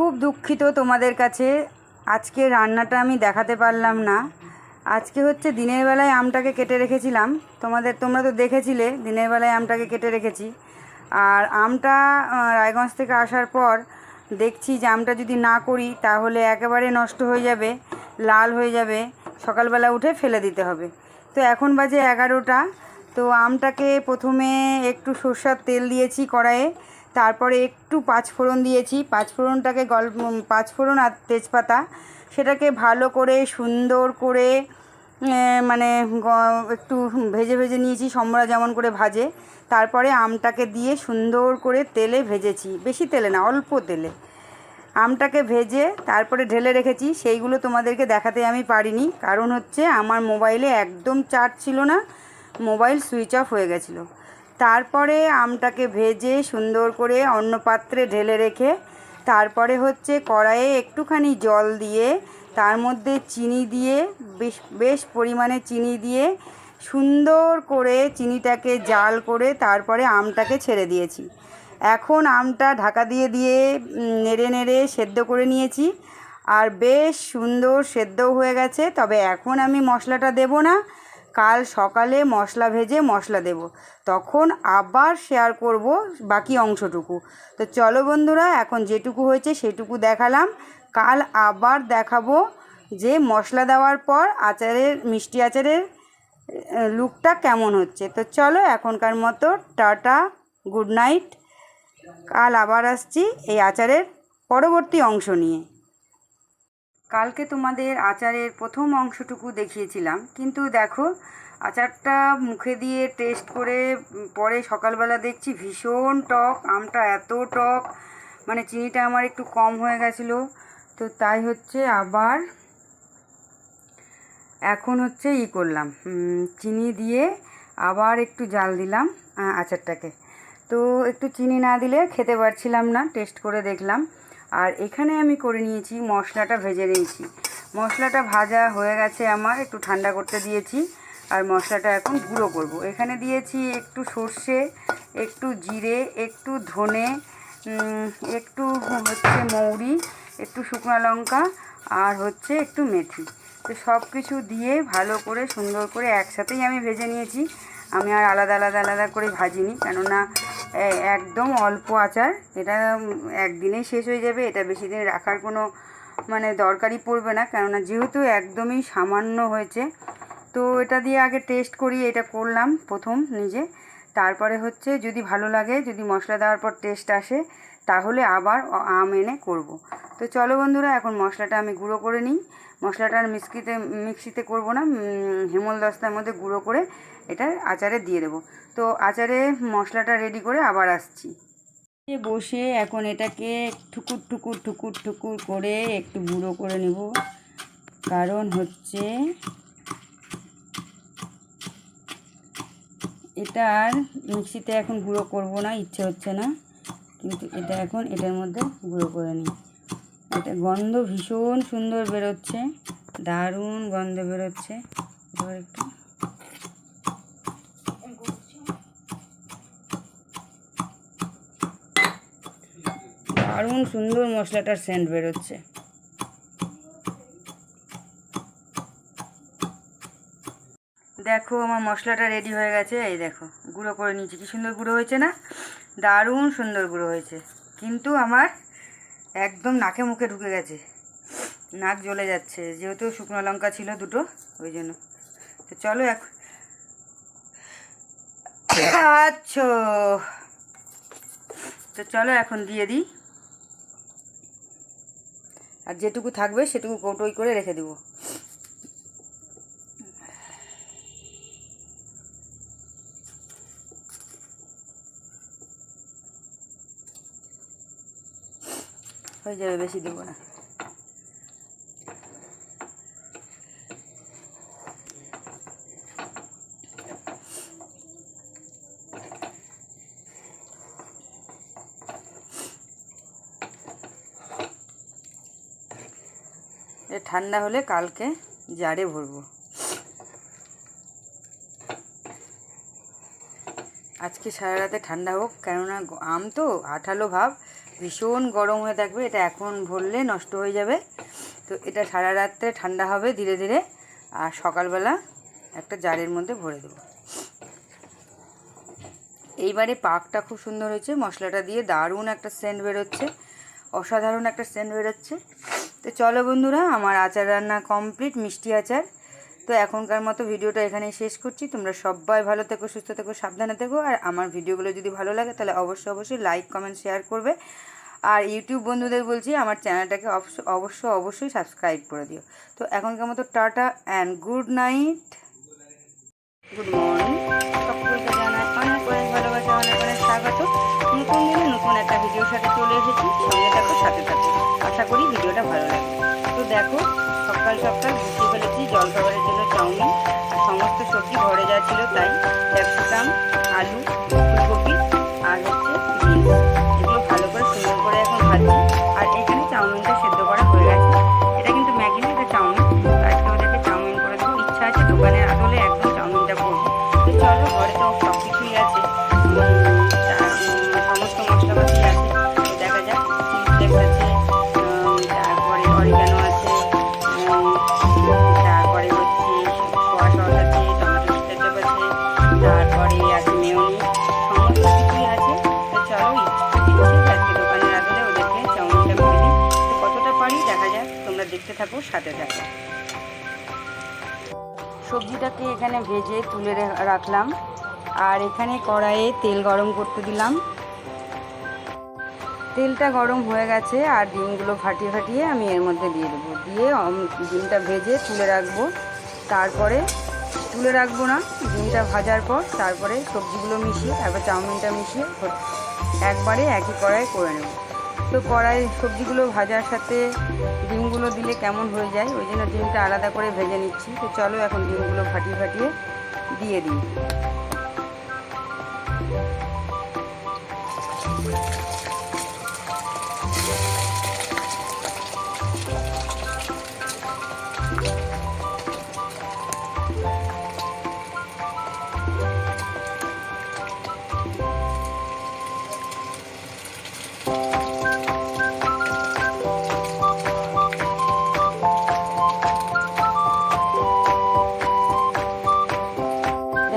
খুব দুঃখিত তোমাদের কাছে। আজকে রান্নাটা আমি দেখাতে পারলাম না। আজকে হচ্ছে দিনের বেলায় আমটাকে কেটে রেখেছিলাম। তোমাদের, তোমরা তো দেখেছিলে, দিনের বেলায় আমটাকে কেটে রেখেছি। আর আমটা রায়গঞ্জ থেকে আসার পর দেখছি যে আমটা যদি না করি, তাহলে একেবারে নষ্ট হয়ে যাবে, লাল হয়ে যাবে। সকালবেলা উঠে ফেলে দিতে হবে। তো এখন বাজে এগারোটা। তো আমটাকে প্রথমে একটু সর্ষার তেল দিয়েছি কড়াইয়ে। তারপরে একটু পাঁচফোড়ন দিয়েছি। পাঁচফোড়নটাকে গল পাঁচফোড়ন আর তেজপাতা। সেটাকে ভালো করে সুন্দর করে মানে একটু ভেজে ভেজে নিয়েছি, সম্বরা যেমন করে ভাজে। তারপরে আমটাকে দিয়ে সুন্দর করে তেলে ভেজেছি। বেশি তেলে না, অল্প তেলে। আমটাকে ভেজে তারপরে ঢেলে রেখেছি। সেইগুলো তোমাদেরকে দেখাতে আমি পারিনি। কারণ হচ্ছে আমার মোবাইলে একদম চার্জ ছিল না। মোবাইল সুইচ অফ হয়ে গেছিল। তারপরে আমটাকে ভেজে সুন্দর করে অন্য পাত্রে ঢেলে রেখে তারপরে হচ্ছে কড়াইয়ে একটুখানি জল দিয়ে তার মধ্যে চিনি দিয়ে, বেশ বেশ পরিমাণে চিনি দিয়ে সুন্দর করে চিনিটাকে জাল করে তারপরে আমটাকে ছেড়ে দিয়েছি। এখন আমটা ঢাকা দিয়ে দিয়ে নেড়ে নেড়ে সেদ্ধ করে নিয়েছি। আর বেশ সুন্দর সেদ্ধও হয়ে গেছে, তবে এখন আমি মশলাটা দেব না। কাল সকালে মশলা ভেজে মশলা দেব। তখন আবার শেয়ার করব বাকি অংশটুকু। তো চলো বন্ধুরা, এখন যেটুকু হয়েছে সেটুকু দেখালাম। কাল আবার দেখাবো যে মশলা দেওয়ার পর আচারের, মিষ্টি আচারের লুকটা কেমন হচ্ছে। তো চলো এখনকার মতো টাটা গুড নাইট কাল আবার আসছি এই আচারের পরবর্তী অংশ নিয়ে। কালকে তোমাদের আচারের প্রথম অংশটুকু দেখিয়েছিলাম। কিন্তু দেখো, আচারটা মুখে দিয়ে টেস্ট করে পরে সকালবেলা দেখছি ভীষণ টক, আমটা এত টক মানে চিনিটা আমার একটু কম হয়ে গেছিল। তো তাই হচ্ছে আবার এখন হচ্ছে ই করলাম। চিনি দিয়ে আবার একটু জাল দিলাম আচারটাকে। তো একটু চিনি না দিলে খেতে পারছিলাম না টেস্ট করে দেখলাম। আর এখানে আমি করে নিয়েছি, মশলাটা ভেজে নিয়েছি। মশলাটা ভাজা হয়ে গেছে আমার, একটু ঠান্ডা করতে দিয়েছি। আর মশলাটা এখন গুঁড়ো করব। এখানে দিয়েছি একটু সর্ষে, একটু জিরে, একটু ধনে একটু হচ্ছে মৌরি, একটু শুকনো লঙ্কা, আর হচ্ছে একটু মেথি। তো সব কিছু দিয়ে ভালো করে সুন্দর করে একসাথেই আমি ভেজে নিয়েছি। আমি আর আলাদা আলাদা আলাদা করে ভাজিনি, কেননা একদম অল্প আচার। এটা একদিনেই শেষ হয়ে যাবে, এটা বেশি দিন রাখার কোনো মানে দরকারই পড়বে না, কেননা যেহেতু একদমই সামান্য হয়েছে। তো এটা দিয়ে আগে টেস্ট করি, এটা করলাম প্রথম নিজে। তারপরে হচ্ছে, যদি ভালো লাগে, যদি মশলা দেওয়ার পর টেস্ট আসে, তাহলে আবার আম এনে করব। তো চলো বন্ধুরা, এখন মশলাটা আমি গুঁড়ো করে নিই। মশলাটা আর মিক্সিতে মিক্সিতে করব না হেমল দস্তার মধ্যে গুঁড়ো করে এটা আচারে দিয়ে দেবো। তো আচারে মশলাটা রেডি করে আবার আসছি। বসে এখন এটাকে ঠুকুর ঠুকুর ঠুকুর ঠুকুর করে একটু গুঁড়ো করে নেব। কারণ হচ্ছে এটা আর মিক্সিতে এখন গুঁড়ো করব না, ইচ্ছে হচ্ছে না। কিন্তু এটা এখন এটার মধ্যে গুঁড়ো করে নিই। এটা গন্ধ ভীষণ সুন্দর বেরোচ্ছে। দারুণ গন্ধ বেরোচ্ছে। এবার একটু দারুণ সুন্দর মশলাটার সেন্ট বেরোচ্ছে। দেখো আমার মশলাটা রেডি হয়ে গেছে। এই দেখো, গুঁড়ো করে নিয়েছি। কি সুন্দর গুঁড়ো হয়েছে না? দারুণ সুন্দর গুঁড়ো হয়েছে। কিন্তু আমার একদম নাকে মুখে ঢুকে গেছে। নাক জ্বলে যাচ্ছে। যেহেতু শুকনো লঙ্কা ছিল দুটো, ওই জন্য। তো চলো এক আচ্ছা। তো চলো এখন দিয়ে দিই। আর যেটুকু থাকবে সেটুকু কৌটোই করে রেখে দেবো। হয়ে যাবে বেশি দেবো না। ঠান্ডা হলে কালকে জারে ভরবো। আজকে সারা রাতে ঠান্ডা হোক, কেননা আম তো আঠালো ভাব। ভীষণ গরম হয়ে থাকবে, এটা এখন ভরলে নষ্ট হয়ে যাবে। তো এটা সারা রাত্রে ঠান্ডা হবে ধীরে ধীরে, আর সকালবেলা একটা জারের মধ্যে ভরে দেবো। এইবারে পাকটা খুব সুন্দর হয়েছে, মশলাটা দিয়ে দারুণ একটা সেন্ট বেরোচ্ছে, অসাধারণ একটা সেন্ট বেরোচ্ছে। তো চলো বন্ধুরা, আমার আচার রান্না কমপ্লিট, মিষ্টি আচার। তো এখনকার মতো ভিডিওটা এখানেই শেষ করছি। তোমরা সবাই ভালো থেকো, সুস্থ থেকো, সাবধানে থেকো। আর আমার ভিডিওগুলো যদি ভালো লাগে, তাহলে অবশ্যই অবশ্যই লাইক কমেন্ট শেয়ার করবে। আর ইউটিউব বন্ধুদের বলছি, আমার চ্যানেলটাকে অবশ্য অবশ্যই অবশ্যই সাবস্ক্রাইব করে দিও। তো এখনকার মতো tata and good night good morning ভালোবাসা নতুন দিনে নতুন একটা ভিডিওর সাথে চলে এসেছি। সঙ্গে সাথে থাকো। আশা করি ভিডিওটা ভালো লাগবে। তো দেখো, সকাল সকাল গুছিয়ে ফেলেছি জলখাবারের জন্য চাউমিন, আর সমস্ত সবজি ভরে যা ছিল তাই ক্যাপসিকাম, আলু, ফুলকপি, আর হচ্ছে এগুলো ভালো করে সুন্দর করে এখন ভাজি থাকো, সাথে থাকো। সবজিটাকে এখানে ভেজে তুলে রাখলাম। আর এখানে কড়াইয়ে তেল গরম করতে দিলাম। তেলটা গরম হয়ে গেছে, আর ডিমগুলো ফাটিয়ে ফাটিয়ে আমি এর মধ্যে দিয়ে দেবো। দিয়ে ডিমটা ভেজে তুলে রাখব। তারপরে তুলে রাখব না, ডিমটা ভাজার পর তারপরে সবজিগুলো মিশিয়ে, তারপর চাউমিনটা মিশিয়ে একবারে একই কড়াই করে নেব। তো কড়াই সবজিগুলো ভাজার সাথে ডিমগুলো দিলে কেমন হয়ে যায়? ওই জন্য ডিমটা আলাদা করে ভেজে নিচ্ছি। তো চলো এখন ডিমগুলো ফাটিয়ে ফাটিয়ে দিয়ে দিই।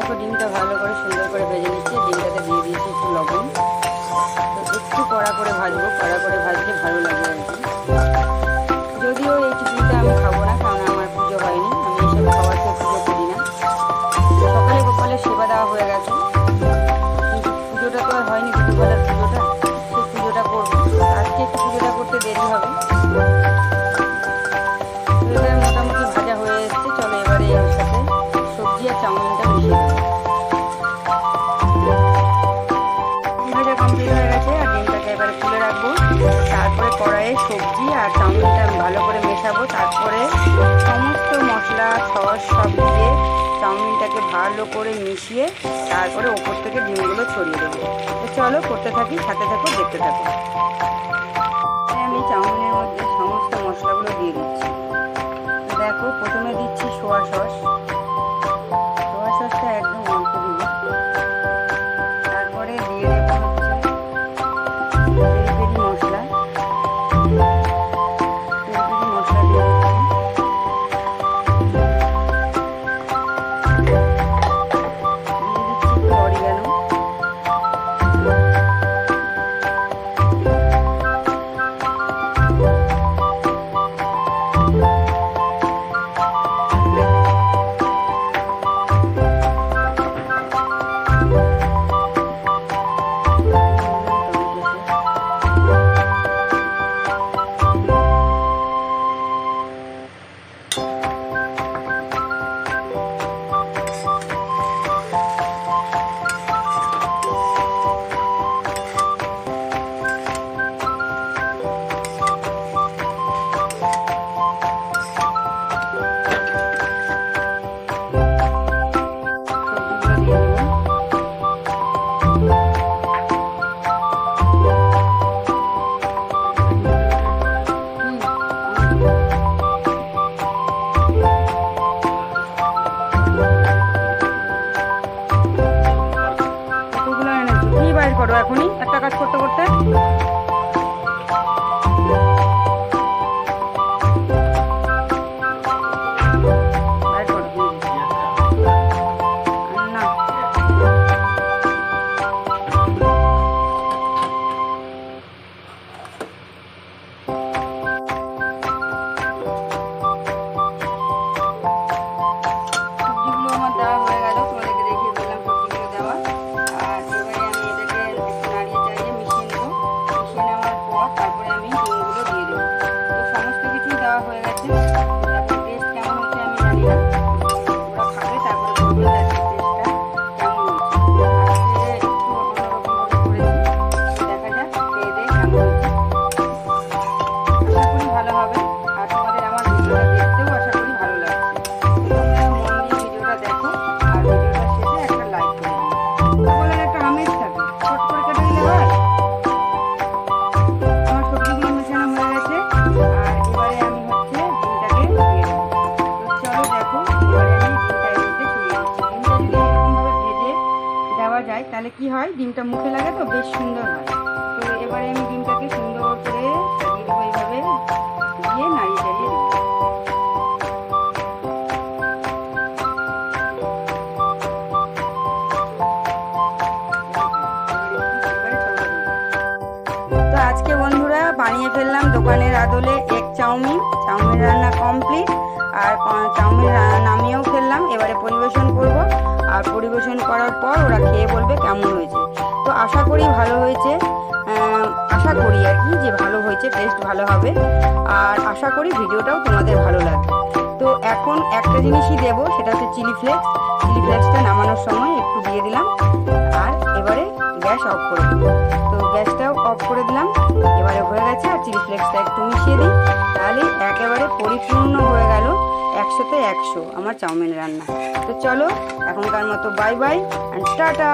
দেখো ডিমটা ভালো কড়াইয়ে সবজি আর চাউমিনটা আমি ভালো করে মেশাবো। তারপরে সমস্ত মশলা, সস সব দিয়ে চাউমিনটাকে ভালো করে মিশিয়ে তারপরে ওপর থেকে ডিমগুলো ছড়িয়ে দেবো। তো চলো করতে থাকি, সাথে থাকো, দেখতে থাকো। আমি চাউমিনের মধ্যে সমস্ত মশলাগুলো দিয়ে দিচ্ছি। দেখো, প্রথমে দিচ্ছি সোয়া সস। সুন্দর হয়। তো এবারে আমি ডিমটাকে সুন্দর করে এইভাবে। দিয়ে নাড়িয়ে চাড়িয়ে দেবো তো আজকে বন্ধুরা বানিয়ে ফেললাম দোকানের আদলে এক চাউমিন। চাউমিন রান্না কমপ্লিট আর চাউমিন নামিয়েও ফেললাম। এবারে পরিবেশন করব। আর পরিবেশন করার পর ওরা খেয়ে বলবে কেমন হয়েছে। তো আশা করি ভালো হয়েছে। আশা করি আর কি যে ভালো হয়েছে টেস্ট ভালো হবে। আর আশা করি ভিডিওটাও তোমাদের ভালো লাগবে। তো এখন একটা জিনিসই দেবো, সেটা হচ্ছে চিলি ফ্লেক্স চিলি ফ্লেক্সটা নামানোর সময় একটু দিয়ে দিলাম। আর এবারে গ্যাস অফ করে দেবো। তো গ্যাসটাও অফ করে দিলাম। এবারে হয়ে গেছে, আর চিলি ফ্লেক্সটা একটু মিশিয়ে দিই। তাহলে একেবারে পরিপূর্ণ হয়ে গেল একশোতে একশো আমার চাউমিন রান্না। তো চলো, এখনকার মতো বাই বাই অ্যান্ড টাটা